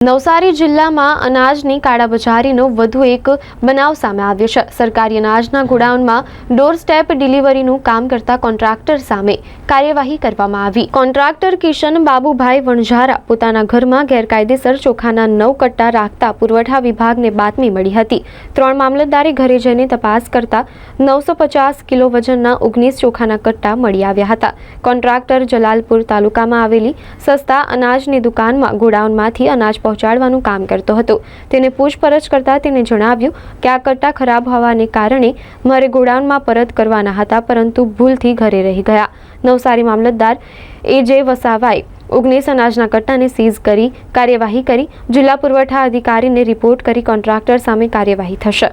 નવસારી જિલ્લામાં અનાજની કાળાબજારીનો વધુ એક બનાવ સામે આવ્યો છે. સરકારી અનાજના ગોડાઉનમાં ડોર સ્ટેપ ડિલિવરીનું કામ કરતા કોન્ટ્રાક્ટર સામે કાર્યવાહી કરવામાં આવી. કોન્ટ્રાક્ટર કિશન બાબુભાઈ વણઝારા પોતાના ઘરમાં ગેરકાયદેસર ચોખાના નવ કટ્ટા રાખતા પુરવઠા વિભાગને બાતમી મળી હતી. ત્રણ મામલતદારે ઘરે જઈને તપાસ કરતા નવસો પચાસ કિલો વજનના ઓગણીસ ચોખાના કટ્ટા મળી આવ્યા હતા. કોન્ટ્રાક્ટર જલાલપુર તાલુકામાં આવેલી સસ્તા અનાજની દુકાનમાં ગોડાઉનમાંથી અનાજ પહોંચાડવાનું કામ કરતો હતો. તેને પૂછપરછ કરતા તેને જણાવ્યું કે આ કટ્ટા ખરાબ હોવાને કારણે મારે ગોડાઉનમાં પરત કરવાના હતા, પરંતુ ભૂલથી ઘરે રહી ગયા. નવસારી મામલતદાર એ જે વસાવાએ ઓગણીસ અનાજના કટ્ટાને સીઝ કરી કાર્યવાહી કરી, જિલ્લા પુરવઠા અધિકારીને રિપોર્ટ કરી કોન્ટ્રાક્ટર સામે કાર્યવાહી થશે.